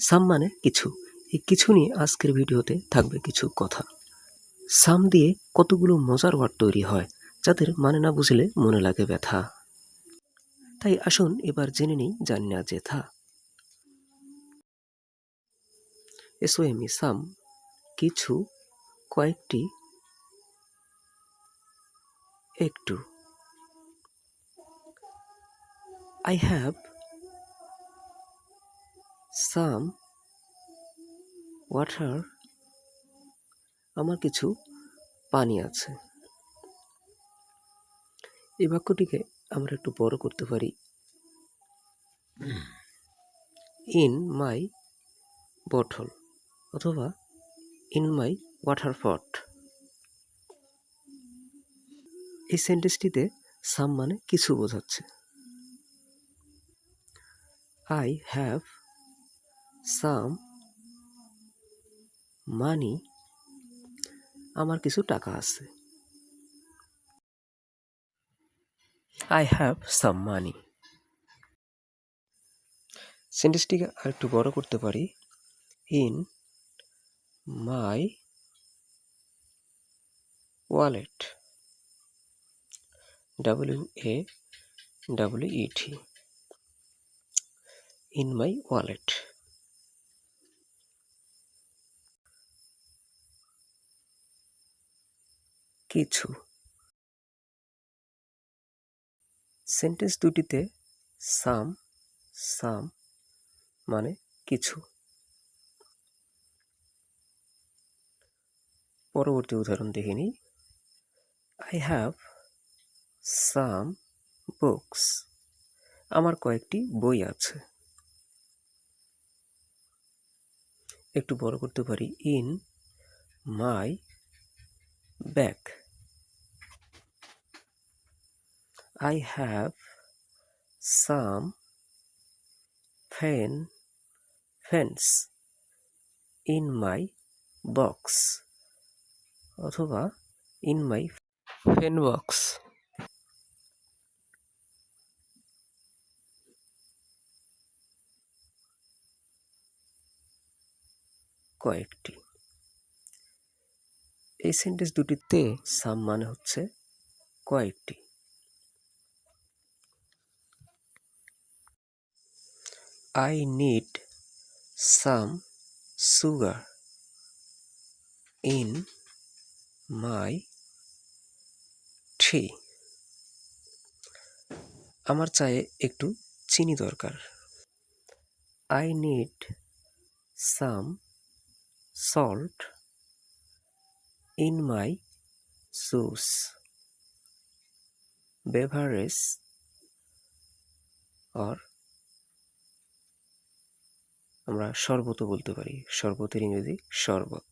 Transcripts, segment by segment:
সাম মানে কিছু। এই কিছু নিয়ে আজকের ভিডিওতে থাকবে কিছু কথা। সাম দিয়ে কতগুলো মজার ওয়ার্ড তৈরি হয়, যাদের মানে না বুঝলে মনে লাগে ব্যথা। তাই আসুন এবার জেনে নিই, জানি না যেথা। এসওএমই, সাম, কিছু, কয়েকটি, একটু। আই হ্যাভ সাম ওয়াটার আমার কিছু পানি আছে। এই বাক্যটিকে আমরা একটু বড় করতে পারি। ইন মাই বটল অথবা ইন মাই ওয়াটার পট। এই সেন্টেন্সটিতে সাম মানে কিছু বোঝাচ্ছে। আই হ্যাভ সাম মানি আমার কিছু টাকা আছে। আই হ্যাভ সাম মানি সেন্টেন্সটিকে আর একটু বড় করতে পারি। In my wallet W A W E T in my wallet কিছু। সেন্টেন্স দুটিতে সাম সাম মানে কিছু। পরবর্তী উদাহরণ দেখে নিই। আই হ্যাভ সাম বুকস আমার কয়েকটি বই আছে। একটু বড় করতে পারি। In my bag I have some pen pens in my box অথবা in my pen box কয়েকটি এই সেন্টেন্স দুটিতে সাম মানে হচ্ছে কয়েকটি I need some sugar in my tea. আমার চায়ে একটু চিনি দরকার I need some salt in my juice beverage or আমরা শরবতও বলতে পারি। শরবতের ইংরেজি শরবত।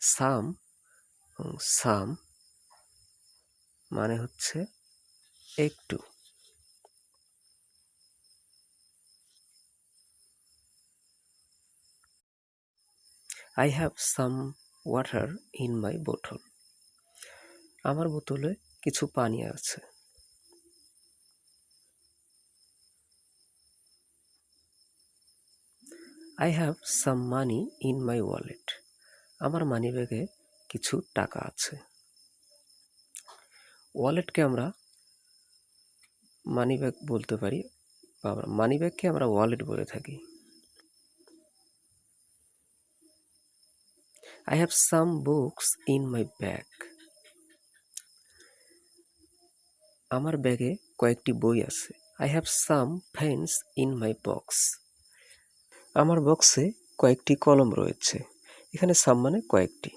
সাম সাম মানে হচ্ছে একটু। I have some water in my bottle আমার বোতলে কিছু পানি আছে। I have some money in my wallet আমার মানি ব্যাগে কিছু টাকা আছে। ওয়ালেটকে আমরা মানি ব্যাগ বলতে পারি বা মানি ব্যাগকে আমরা ওয়ালেট বলে থাকি। I have some books in my bag আমার ব্যাগে কয়েকটি বই আছে। I have some pens in my box আমার বক্সে কয়েকটি কলম রয়েছে। এখানে সাম মানে কয়েকটি।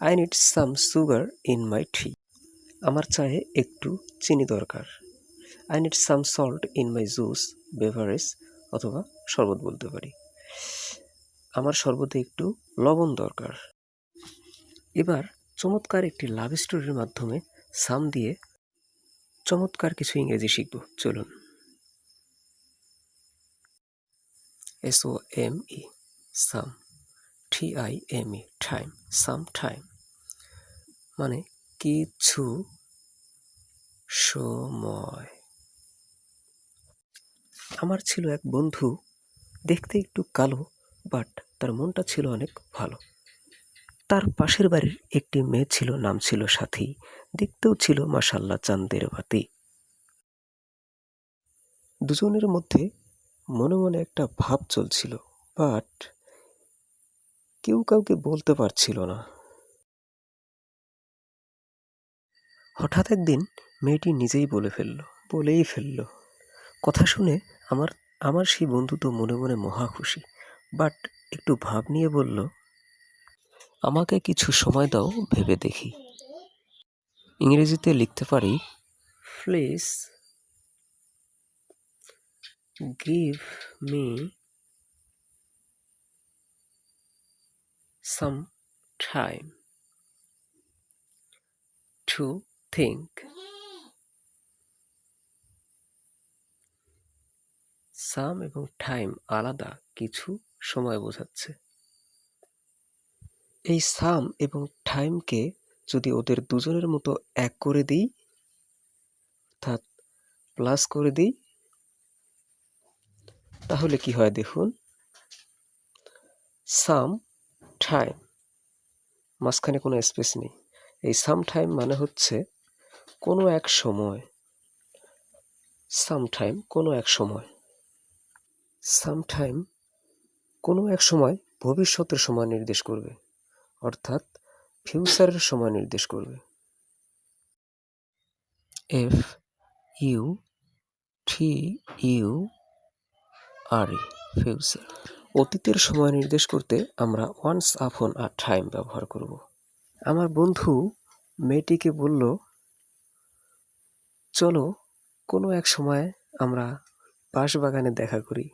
I need some sugar in my tea আমার চায়ে একটু চিনি দরকার। I need some salt in my juice beverage অথবা শরবত বলতে পারি। আমার শরবতে একটু লবণ দরকার। এবার চমৎকার একটি লাভ স্টোরির মাধ্যমে সাম দিয়ে চমৎকার কিছু ইংরেজি শিখব। চলুন। S O M E some T I M E time some time মানে কিছু সময়। আমার ছিল এক বন্ধু, দেখতে একটু কালো বাট তার মনটা ছিল অনেক ভালো। তার পাশের বাড়ির একটি মেয়ে ছিল, নাম ছিল সাথী, দেখতেও ছিল মাসাল্লাহ চান্দের বাতি। দুজনের মধ্যে মনে মনে একটা ভাব চলছিল বাট কেউ কাউকে বলতে পারছিল না। হঠাৎ একদিন মেয়েটি নিজেই বলে ফেলল, বলেই ফেলল। কথা শুনে আমার আমার সেই বন্ধু তো মনে মনে মহা খুশি বাট একটু ভাব নিয়ে বলল, আমাকে কিছু সময় দাও, ভেবে দেখি। ইংরেজিতে লিখতে পারি please give me some time to think some এবং টাইম আলাদা কিছু সময় বোঝাচ্ছে। এই সাম এবং টাইমকে যদি ওদের দুজনের মতো এক করে দিই, অর্থাৎ প্লাস করে দিই তাহলে কি হয় দেখুন? সাম টাইম মাঝখানে কোনো স্পেস নেই। এই সাম টাইম মানে হচ্ছে কোনো এক সময় সাম টাইম কোনো এক সময় সাম টাইম কোনো এক সময় ভবিষ্যতের সময় নির্দেশ করবে, অর্থাৎ ফিউচারের সময় নির্দেশ করবে। F U T U R E future. অতীতের সময় নির্দেশ করতে আমরা ওয়ান্স আপন আর টাইম ব্যবহার করব। আমার বন্ধু মেয়েটিকে বলল, চলো, কোনো এক সময় আমরা বাঁশবাগানে দেখা করি।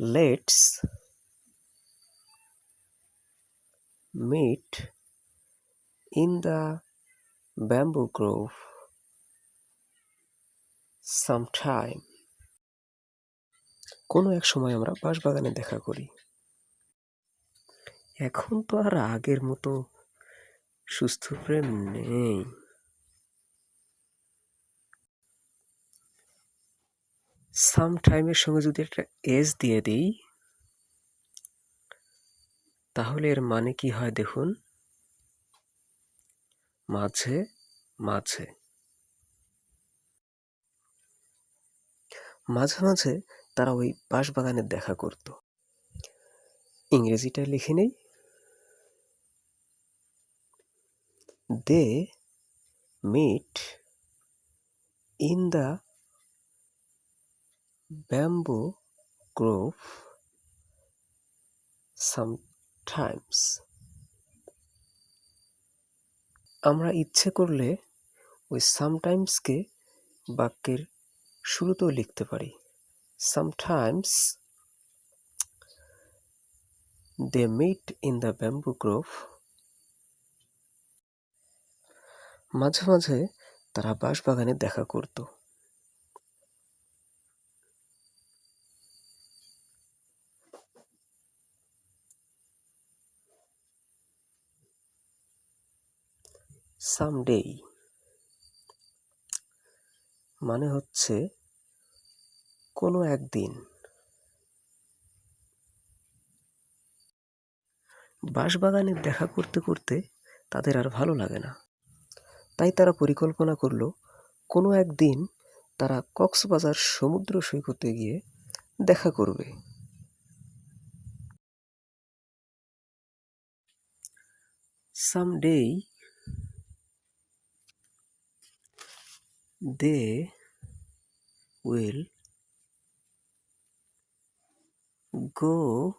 Let's meet in the bamboo grove sometime. কোনো এক সময় আমরা বাঁশবাগানে দেখা করি। এখন তো আর আগের মতো সুস্থ প্রেম নেই। সাম টাইমের সঙ্গে যদি একটা এজ দিয়ে দিই, তাহলে এর মানে কি হয় দেখুন? মাঝে মাঝে। মাঝে মাঝে তারা ওই বাঁশবাগানে দেখা করত। ইংরেজিটা লিখে নেই। They meet in the bamboo grove sometimes. আমরা ইচ্ছে করলে ওই সামটাইমসকে বাক্যের শুরুতেও লিখতে পারি। Sometimes they meet in the bamboo grove মাঝে মাঝে তারা বাঁশবাগানে দেখা করত। সামডেই মানে হচ্ছে কোনো একদিন। বাঁশবাগানে দেখা করতে করতে তাদের আর ভালো লাগে না। তাই তারা পরিকল্পনা করল, কোনো একদিন তারা কক্সবাজার সমুদ্র সৈকতে গিয়ে দেখা করবে। Someday they will go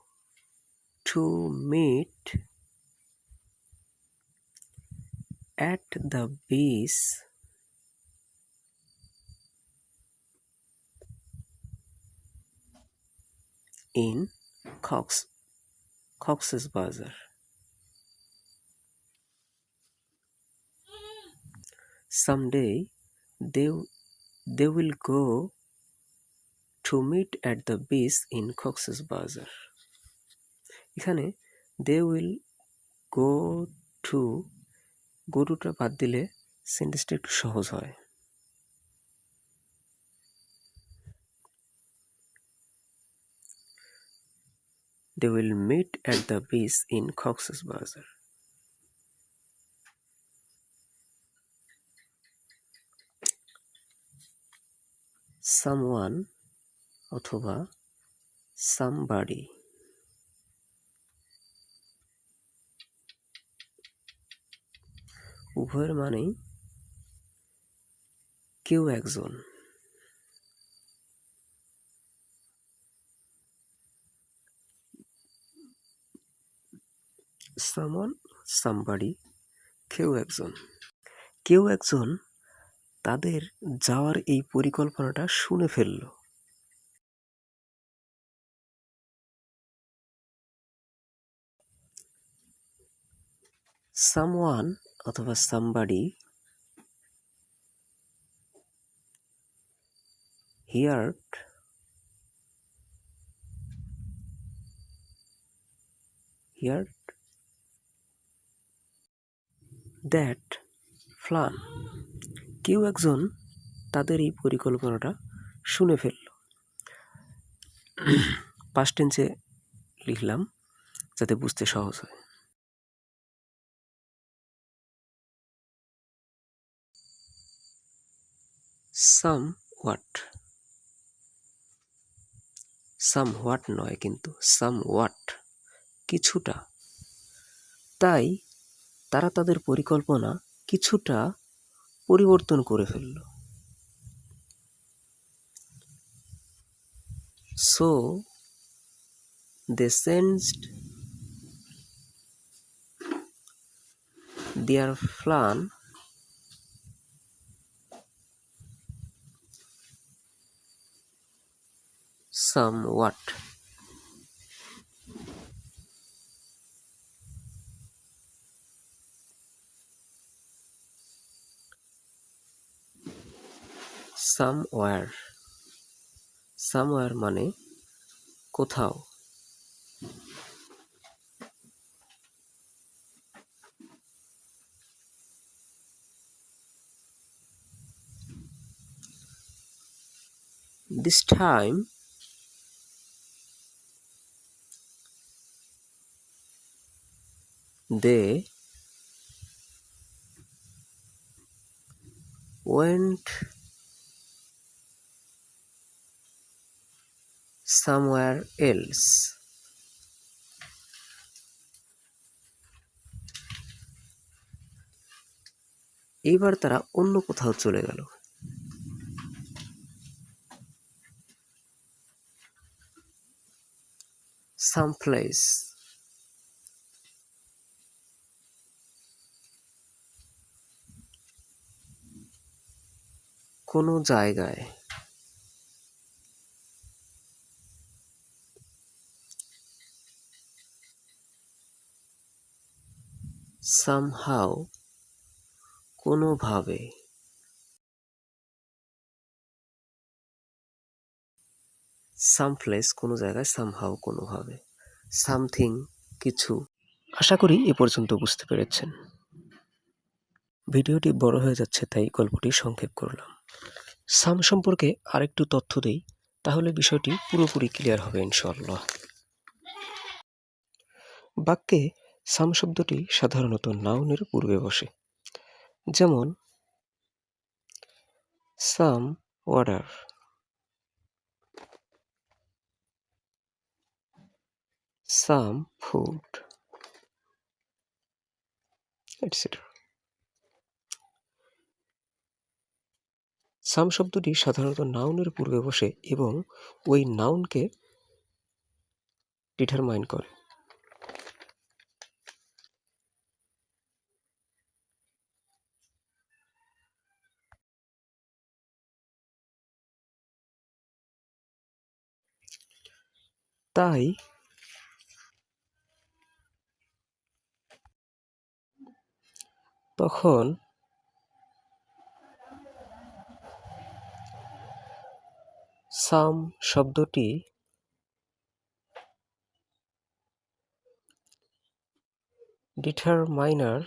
to meet at the beach in Cox Cox's Bazar. Someday they they will go to meet at the beach in Cox's Bazar এখানে they will go to go টুটা বাদ দিলে সেন্টেন্সটা একটু সহজ হয়। They will meet at the beach in Cox's বাজার Someone অথবা সামবাডি উভয়ের মানেই কেউ একজন। সামন সামবাডি কেউ একজন। কেউ একজন তাদের যাওয়ার এই পরিকল্পনাটা শুনে ফেলল। সামওয়ান অথবা সামবাডি হিয়ার্ড হিয়ার্ড দ্যাট ফ্লান কেউ একজন তাদের এই পরিকল্পনাটা শুনে ফেলল। পাস্ট টেন্সে লিখলাম যাতে বুঝতে সহজ হয়। সাম হোয়াট সাম হোয়াট নয় কিন্তু সাম হোয়াট কিছুটা। তাই তারা তাদের পরিকল্পনা কিছুটা পরিবর্তন করে ফেলল। So they sensed their plan somewhat somewhere somewhere মানে কোথাও this time they. Went somewhere else এইবার তারা অন্য কোথাও চলে গেল। সামপ্লেস কোনো জায়গায়। somehow, কোনোভাবে। সাম প্লেস কোনো জায়গায় সামহাও কোনোভাবে। সামথিং কিছু। আশা করি এ পর্যন্ত বুঝতে পেরেছেন। ভিডিওটি বড় হয়ে যাচ্ছে, তাই গল্পটি সংক্ষেপ করলাম। সাম সম্পর্কে আরেকটু তথ্য দেই, তাহলে বিষয়টি পুরোপুরি ক্লিয়ার হবে ইনশাল্লাহ বাক্যে সাম শব্দটি সাধারণত নাউনের পূর্বে বসে। যেমন, some water. some food etc some শব্দটি সাধারণত নাউনের পূর্বে বসে এবং ওই নাউনকে ডিটারমাইন করে। তাই তখন সাম শব্দটি ডিটারমাইনার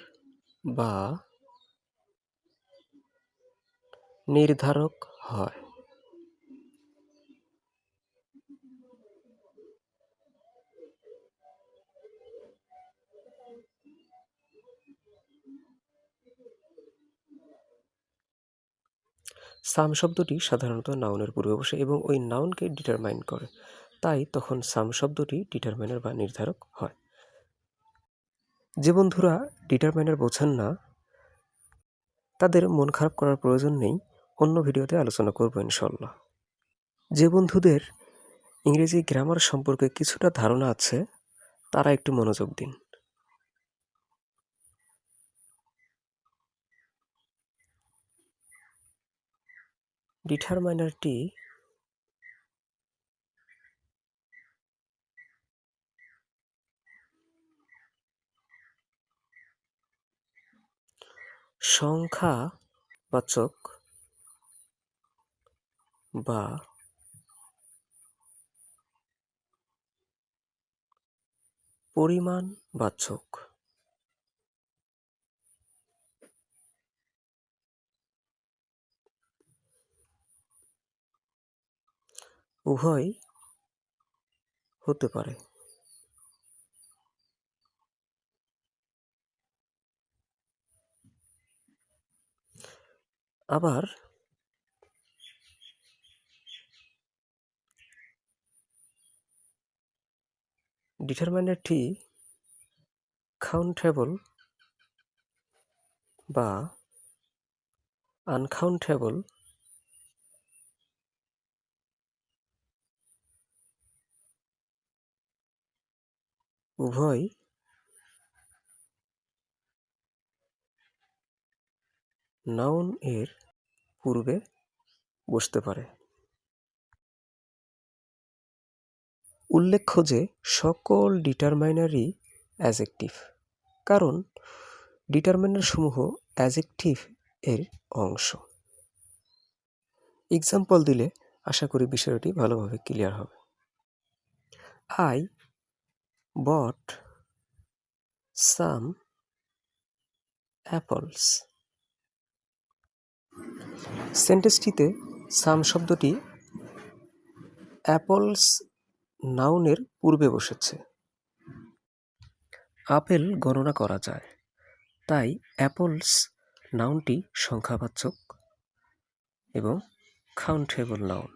বা নির্ধারক হয়। সাম শব্দটি সাধারণত নাউনের পূর্বে বসে এবং ওই নাউনকে ডিটারমাইন করে। তাই তখন সাম শব্দটি ডিটারমাইনার বা নির্ধারক হয়। যে বন্ধুরা ডিটারমাইনার বোঝেন না, তাদের মন খারাপ করার প্রয়োজন নেই। অন্য ভিডিওতে আলোচনা করব ইনশাল্লাহ যে বন্ধুদের ইংরেজি গ্রামার সম্পর্কে কিছুটা ধারণা আছে, তারা একটু মনোযোগ দিন। ডিটারমাইনারটি সংখ্যাবাচক বা পরিমাণবাচক। উভয় হতে পারে। আবার ডিটারমাইনারটি কাউন্টেবল বা আনকাউন্টেবল উভয় নাউন এর পূর্বে বসতে পারে। উল্লেখ্য যে, সকল ডিটারমাইনারই অ্যাজেকটিভ কারণ ডিটারমাইনার সমূহ অ্যাজেকটিভ এর অংশ। এক্সাম্পল দিলে আশা করি বিষয়টি ভালোভাবে ক্লিয়ার হবে। I bought some apples সেন্টেন্সটিতে some শব্দটি অ্যাপলস নাউনের পূর্বে বসেছে। আপেল গণনা করা যায়। তাই অ্যাপলস নাউনটি সংখ্যাবাচক এবং countable noun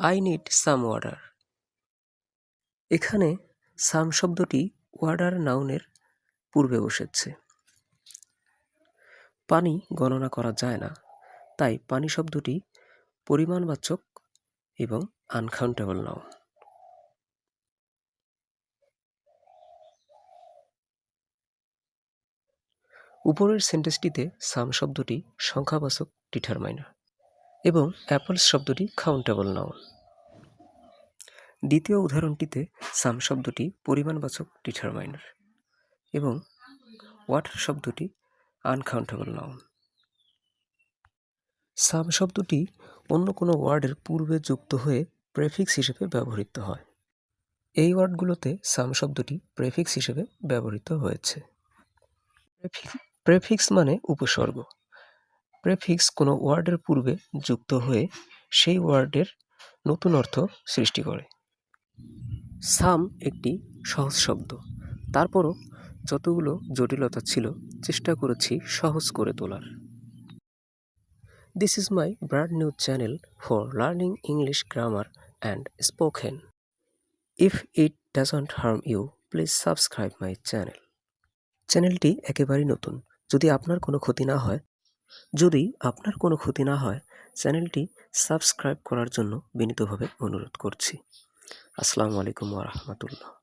I need some water এখানে সাম শব্দটি ওয়াটার নাউনের পূর্বে বসেছে। পানি গণনা করা যায় না, তাই পানি শব্দটি পরিমাণবাচক এবং আনকাউন্টেবল নাউন উপরের সেন্টেন্সটিতে সাম শব্দটি সংখ্যাবাচক ডিটারমাইনার এবং অ্যাপলস শব্দটি কাউন্টেবল নাউন দ্বিতীয় উদাহরণটিতে সাম শব্দটি পরিমাণবাচক ডিটারমাইনার এবং ওয়াটার শব্দটি আনকাউন্টেবল নাউন সাম শব্দটি অন্য কোনো ওয়ার্ডের পূর্বে যুক্ত হয়ে প্রেফিক্স হিসেবে ব্যবহৃত হয়। এই ওয়ার্ডগুলোতে সাম শব্দটি প্রেফিক্স হিসেবে ব্যবহৃত হয়েছে। প্রেফিক্স মানে উপসর্গ। প্রেফিক্স কোনো ওয়ার্ডের পূর্বে যুক্ত হয়ে সেই ওয়ার্ডের নতুন অর্থ সৃষ্টি করে। সাম একটি সহজ শব্দ। তারপরও যতগুলো জটিলতা ছিল, চেষ্টা করেছি সহজ করে তোলার। This is my brand new channel for learning English grammar and spoken if it doesn't harm you please subscribe my channel চ্যানেলটি একেবারেই নতুন। যদি আপনার কোনো ক্ষতি না হয় যদি আপনার কোনো ক্ষতি না হয়, চ্যানেলটি সাবস্ক্রাইব করার জন্য বিনীতভাবে অনুরোধ করছি। আসসালামু আলাইকুম রহমতুল্লাহ।